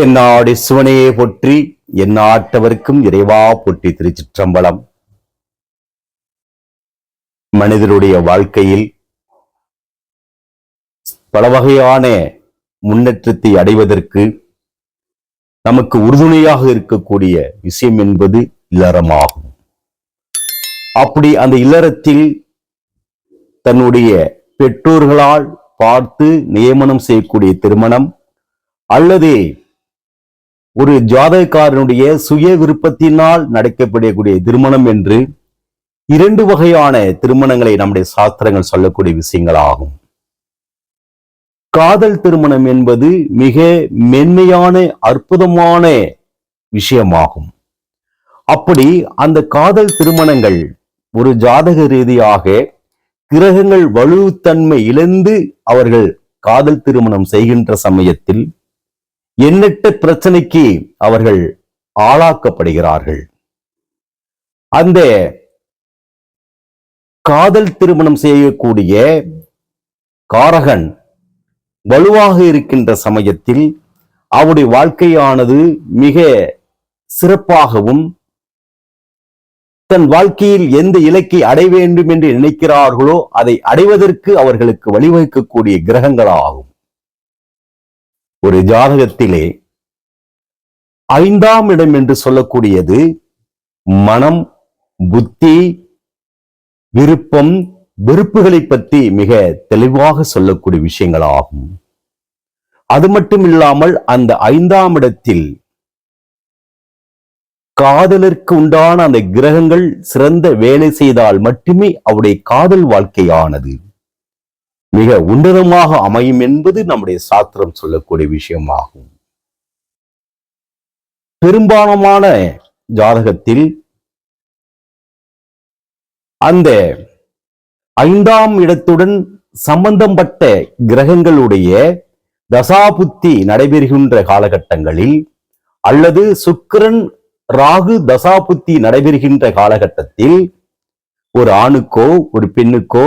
தென்னாடி சிவனையே போற்றி எந்நாட்டவர்க்கும் இறைவா போற்றி திருச்சிற்றம்பலம். மனிதருடைய வாழ்க்கையில் பல வகையான முன்னேற்றத்தை அடைவதற்கு நமக்கு உறுதுணையாக இருக்கக்கூடிய விஷயம் என்பது இல்லறமாகும். அப்படி அந்த இல்லறத்தில் தன்னுடைய பெற்றோர்களால் பார்த்து நியமனம் செய்யக்கூடிய திருமணம் அல்லது ஒரு ஜாதகக்காரனுடைய சுய விருப்பத்தினால் நடக்கப்படக்கூடிய திருமணம் என்று இரண்டு வகையான திருமணங்களை நம்முடைய சாஸ்திரங்கள் சொல்லக்கூடிய விஷயங்களாகும். காதல் திருமணம் என்பது மிக மென்மையான அற்புதமான விஷயமாகும். அப்படி அந்த காதல் திருமணங்கள் ஒரு ஜாதக ரீதியாக கிரகங்கள் வலுத்தன்மை இழந்து அவர்கள் காதல் திருமணம் செய்கின்ற சமயத்தில் எண்ணற்ற பிரச்சனைக்கு அவர்கள் ஆளாக்கப்படுகிறார்கள். அந்த காதல் திருமணம் செய்யக்கூடிய காரகன் வலுவாக இருக்கின்ற சமயத்தில் அவருடைய வாழ்க்கையானது மிக சிறப்பாகவும் தன் வாழ்க்கையில் எந்த இலக்கை அடைய வேண்டும் என்று நினைக்கிறார்களோ அதை அடைவதற்கு அவர்களுக்கு வழிவகுக்கக்கூடிய கிரகங்களாகும். ஒரு ஜாதகத்திலே ஐந்தாம் இடம் என்று சொல்லக்கூடியது மனம் புத்தி விருப்பம் வெறுப்புகளை பற்றி மிக தெளிவாக சொல்லக்கூடிய விஷயங்கள் ஆகும் அது மட்டும் இல்லாமல் அந்த ஐந்தாம் இடத்தில் காதலருக்கு உண்டான அந்த கிரகங்கள் சிறந்த வேலை செய்தால் மட்டுமே அவருடைய காதல் வாழ்க்கையானது. மிக உன்னதமாக அமையும் என்பது நம்முடைய சாஸ்திரம் சொல்லக்கூடிய விஷயமாகும். பெரும்பாலான ஜாதகத்தில் அந்த ஐந்தாம் இடத்துடன் சம்பந்தப்பட்ட கிரகங்களுடைய தசாபுத்தி நடைபெறுகின்ற காலகட்டங்களில் அல்லது சுக்கிரன் ராகு தசாபுத்தி நடைபெறுகின்ற காலகட்டத்தில் ஒரு ஆணுக்கோ ஒரு பெண்ணுக்கோ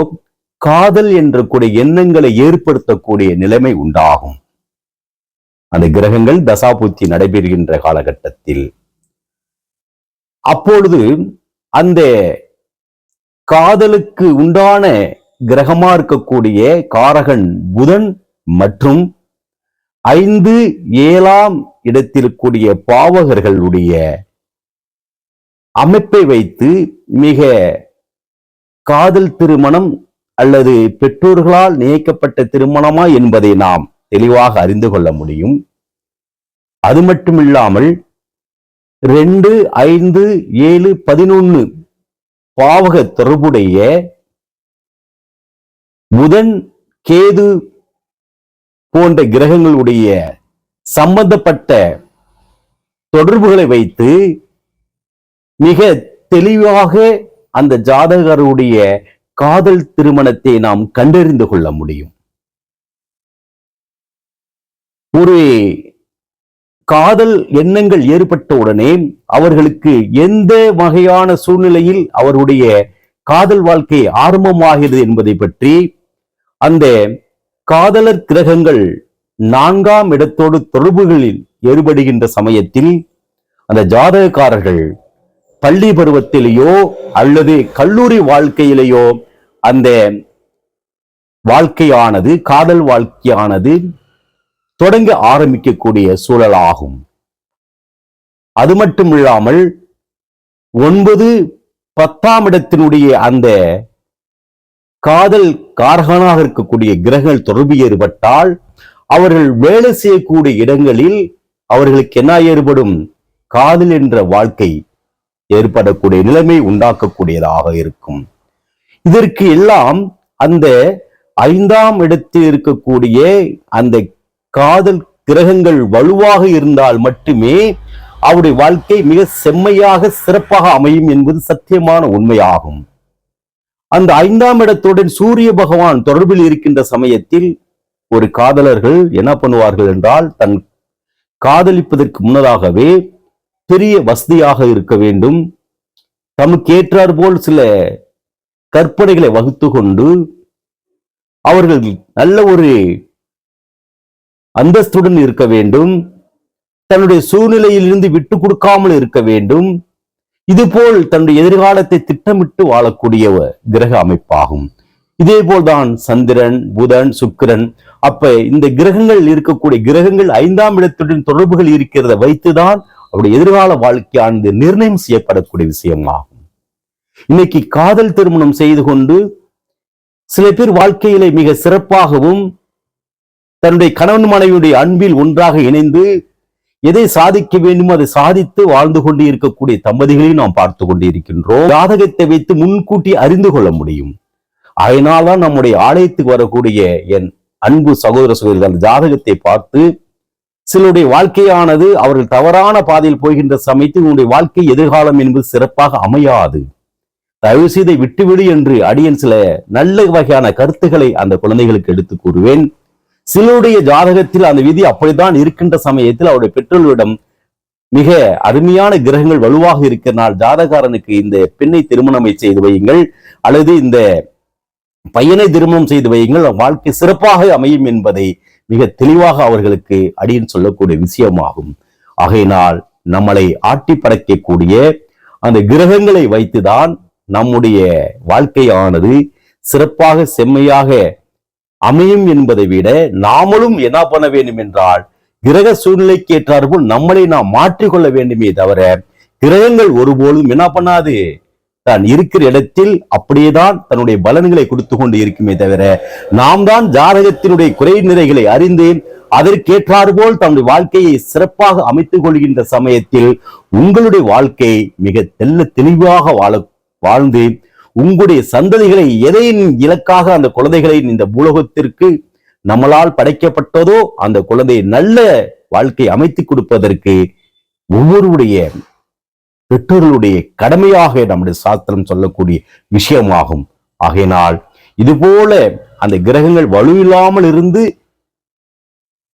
காதல் என்ற கூட எண்ணங்களை ஏற்படுத்தக்கூடிய நிலைமை உண்டாகும். அந்த கிரகங்கள் தசாபூர்த்தி நடைபெறுகின்ற காலகட்டத்தில். அப்பொழுது அந்த காதலுக்கு உண்டான கிரகமா இருக்கக்கூடிய காரகன் புதன் மற்றும் ஐந்து ஏழாம் இடத்தில் கூடிய பாவகர்களுடைய அமைப்பை வைத்து மிக காதல் திருமணம் அல்லது பெற்றோர்களால் நியக்கப்பட்ட திருமணமா என்பதை நாம் தெளிவாக அறிந்து கொள்ள முடியும். அது மட்டுமில்லாமல் ரெண்டு ஐந்து ஏழு பதினொன்னு பாவக தொடர்புடைய புதன் கேது போன்ற கிரகங்களுடைய சம்பந்தப்பட்ட தொடர்புகளை வைத்து மிக தெளிவாக அந்த ஜாதகருடைய காதல் திருமணத்தை நாம் கண்டறிந்து கொள்ள முடியும். ஒரு காதல் எண்ணங்கள் ஏற்பட்ட உடனே அவர்களுக்கு எந்த வகையான சூழ்நிலையில் அவருடைய காதல் வாழ்க்கை ஆரம்பமாகிறது என்பதை பற்றி அந்த காதலர் கிரகங்கள் நான்காம் இடத்தோடு தொடர்புகளில் ஏற்படுகின்ற சமயத்தில் அந்த ஜாதகக்காரர்கள் பள்ளி பருவத்திலேயோ அல்லது கல்லூரி வாழ்க்கையிலேயோ அந்த வாழ்க்கையானது காதல் வாழ்க்கையானது தொடங்க ஆரம்பிக்கக்கூடிய சூழலாகும். அது மட்டும் இல்லாமல் ஒன்பது பத்தாம் இடத்தினுடைய அந்த காதல் காரகனாக இருக்கக்கூடிய கிரகங்கள் தொடர்பு ஏற்பட்டால் அவர்கள் வேலை செய்யக்கூடிய இடங்களில் அவர்களுக்கு என்ன ஏற்படும்? காதல் என்ற வாழ்க்கை ஏற்படக்கூடிய நிலைமை உண்டாக்கக்கூடியதாக இருக்கும். இதற்கு எல்லாம் அந்த ஐந்தாம் இடத்தில் இருக்கக்கூடிய அந்த காதல் கிரகங்கள் வலுவாக இருந்தால் மட்டுமே அவருடைய வாழ்க்கை மிக செம்மையாக சிறப்பாக அமையும் என்பது சத்தியமான உண்மையாகும். அந்த ஐந்தாம் இடத்துடன் சூரிய பகவான் தொடர்பில் இருக்கின்ற சமயத்தில் ஒரு காதலர்கள் என்ன பண்ணுவார்கள் என்றால் தன் காதலிப்பதற்கு முன்னதாகவே பெரிய வசதியாக இருக்க வேண்டும். தமக்கு ஏற்றார் போல் சில கற்பனைகளை வகுத்து கொண்டு அவர்கள் நல்ல ஒரு அந்தஸ்துடன் இருக்க வேண்டும். தன்னுடைய சூழ்நிலையிலிருந்து விட்டு கொடுக்காமல் இருக்க வேண்டும். இதுபோல் தன்னுடைய எதிர்காலத்தை திட்டமிட்டு வாழக்கூடிய கிரக அமைப்பாகும். இதே போல்தான் சந்திரன் புதன் சுக்கிரன் அப்ப இந்த கிரகங்கள் இருக்கக்கூடிய கிரகங்கள் ஐந்தாம் இடத்துடன் தொடர்புகள் இருக்கிறத வைத்துதான் அவருடைய எதிர்கால வாழ்க்கையானது நிர்ணயம் செய்யப்படக்கூடிய விஷயமாகும். இன்னைக்கு காதல் திருமணம் செய்து கொண்டு சில பேர் வாழ்க்கையிலே மிக சிறப்பாகவும் தன்னுடைய கணவன் மனைவியுடைய அன்பில் ஒன்றாக இணைந்து எதை சாதிக்க வேண்டுமோ அதை சாதித்து வாழ்ந்து கொண்டு இருக்கக்கூடிய தம்பதிகளையும் நாம் பார்த்து கொண்டு இருக்கின்றோம் ஜாதகத்தை வைத்து முன்கூட்டி அறிந்து கொள்ள முடியும். அதனால்தான் நம்முடைய ஆலயத்துக்கு வரக்கூடிய என் அன்பு சகோதர சகோதரிகள் அந்த ஜாதகத்தை பார்த்து சிலருடைய வாழ்க்கையானது அவர்கள் தவறான பாதையில் போகின்ற சமயத்தில் உன்னுடைய வாழ்க்கை எதிர்காலம் என்பது சிறப்பாக அமையாது. தயவு செய்தை விட்டுவிடு என்று அடியன் சில நல்ல வகையான கருத்துக்களை அந்த குழந்தைகளுக்கு எடுத்து கூறுவேன். சிலருடைய ஜாதகத்தில் அந்த விதி அப்படித்தான் இருக்கின்ற சமயத்தில் அவருடைய பெற்றோர்களிடம் மிக அருமையான கிரகங்கள் வலுவாக இருக்கிறனால் ஜாதகாரனுக்கு இந்த பெண்ணை திருமணம் செய்து வையுங்கள். அல்லது இந்த பையனை திருமணம் செய்து வையுங்கள். வாழ்க்கை சிறப்பாக அமையும் என்பதை மிக தெளிவாக அவர்களுக்கு அடியின் சொல்லக்கூடிய விஷயமாகும். ஆகையினால் நம்மளை ஆட்டி படைக்கக்கூடிய அந்த கிரகங்களை வைத்துதான் நம்முடைய வாழ்க்கையானது சிறப்பாக செம்மையாக அமையும் என்பதை விட நாமளும் என்ன பண்ண வேண்டும் என்றால் கிரக சூழ்நிலைக்கு ஏற்றாற்போல் நம்மளை நாம் மாற்றிக்கொள்ள வேண்டுமே தவிர கிரகங்கள் ஒருபோதும் என்ன பண்ணாது? தான் இருக்கிற இடத்தில் அப்படியேதான் தன்னுடைய பலன்களை கொடுத்து கொண்டு இருக்குமே தவிர நாம் தான் ஜாதகத்தினுடைய குறை நிறைகளை அறிந்து அதற்கேற்றாற்போல் தன்னுடைய வாழ்க்கையை சிறப்பாக அமைத்துக் கொள்கின்ற சமயத்தில் உங்களுடைய வாழ்க்கை மிக தெல்ல தெளிவாக வாழ வாழ்ந்து உங்களுடைய சந்ததிகளை எதையின் இலக்காக அந்த குழந்தைகளை இந்த பூலோகத்திற்கு நம்மளால் படைக்கப்பட்டதோ அந்த குழந்தை நல்ல வாழ்க்கை அமைத்து கொடுப்பதற்கு ஒவ்வொருடைய பெற்றோர்களுடைய கடமையாக நம்முடைய சாஸ்திரம் சொல்லக்கூடிய விஷயமாகும். ஆகையினால் இதுபோல அந்த கிரகங்கள் வலுவில்லாமல் இருந்து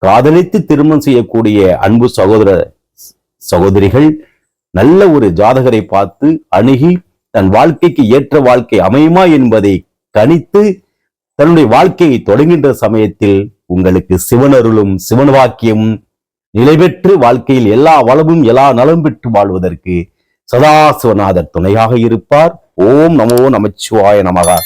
காதலித்து திருமணம் செய்யக்கூடிய அன்பு சகோதர சகோதரிகள் நல்ல ஒரு ஜாதகரை பார்த்து அணுகி தன் வாழ்க்கைக்கு ஏற்ற வாழ்க்கை அமையுமா என்பதை கணித்து தன்னுடைய வாழ்க்கையை தொடங்கின்ற சமயத்தில் உங்களுக்கு சிவனருளும் சிவன் வாக்கியமும் நிலைபெற்று வாழ்க்கையில் எல்லா வளமும் எல்லா நலம் பெற்று வாழ்வதற்கு சதாசிவநாதர் துணையாக இருப்பார். ஓம் நமோ நமச்சிவாய நமகா.